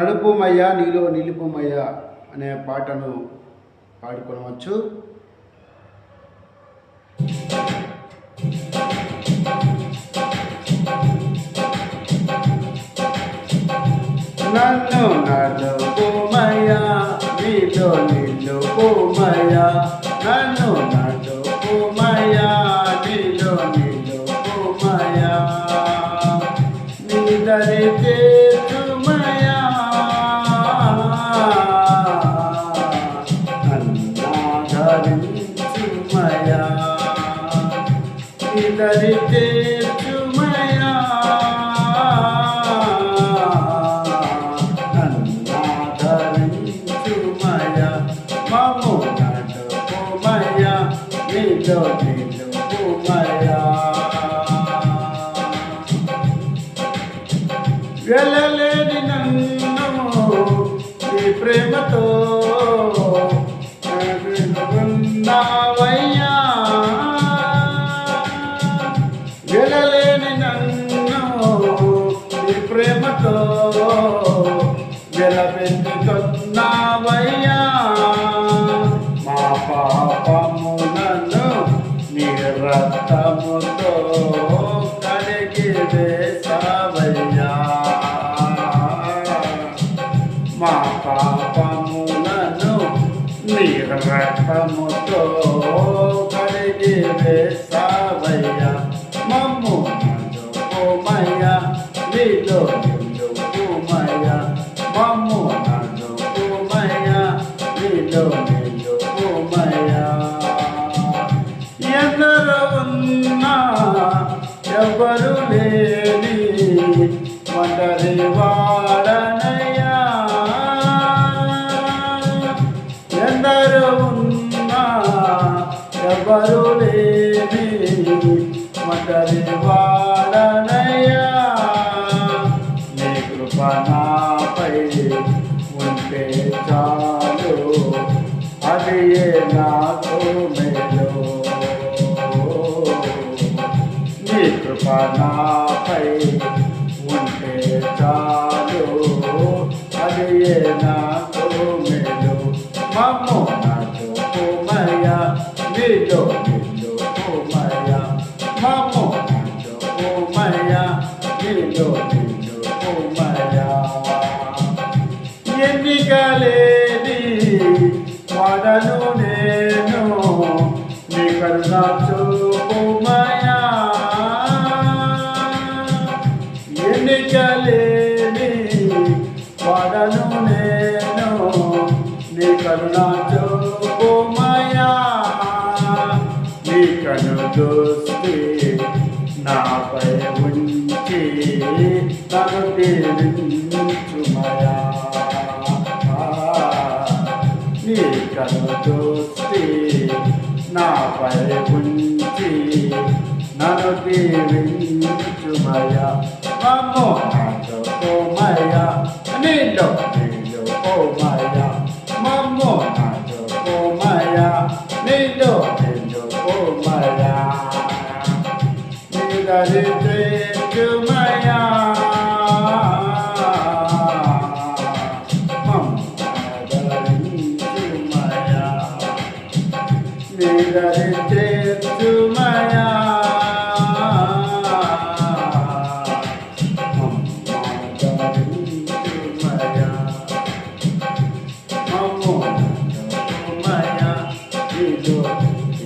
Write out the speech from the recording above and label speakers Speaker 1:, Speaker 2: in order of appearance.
Speaker 1: నడుపుమయ్యా నీలో నిలుపుమయ్యా అనే పాటను పాడుకోవచ్చు నన్ను నడుపుమయ్యా నీలో నిలుపుమయ్యా నన్ను నడు నీదరి చేతుమయ్యా నన్నాధరించుమయ్యా మమ్ము నడుపుమయ్యా. నీలో నిలుపుమయ్యా వెళ్ళలేని నన్ను నీ ప్రేమతో ఉన్నావయ్యా ప్రేమతో విలపించుకున్నావయ్యా మా పాపమునను నీ రక్తముతో కడిగి వేసావయ్యా మా పాపమునను నీ రక్తముతో కడిగి వేసావయ్యా మమ్ము మయ్యా నీలో నిలుపుమయ్యా మమ్ము నడుపుమయ్యా నీలో నిలుపుమయ్యా ఎందరో ఉన్నా ఎవరు లేని ఒంటరి వాడనయ్యా ఎందరో ఉన్నా ఎవరు లేని ఒంటరి వాడనయ్యా हरिये नाथों में जो कृपा ना पै उनके चालो। हरिये नाथों में जो ममो तो मैया, मिलो मिलो को मैया। तो मैया ఎన్నికలేని వాడను నేను. నీ కరుణా చూపుమయా నీ కను దోస్తే నాపై ఉంచి నన్ను దీవించుమయా నీ కను దోస్తే నాపై ఉంచి నన్ను Vamos ando oh maya, anilo, anilo oh maya. Vamos ando oh maya, anilo, anilo oh maya. Mira de tu maya. Mira de tu maya.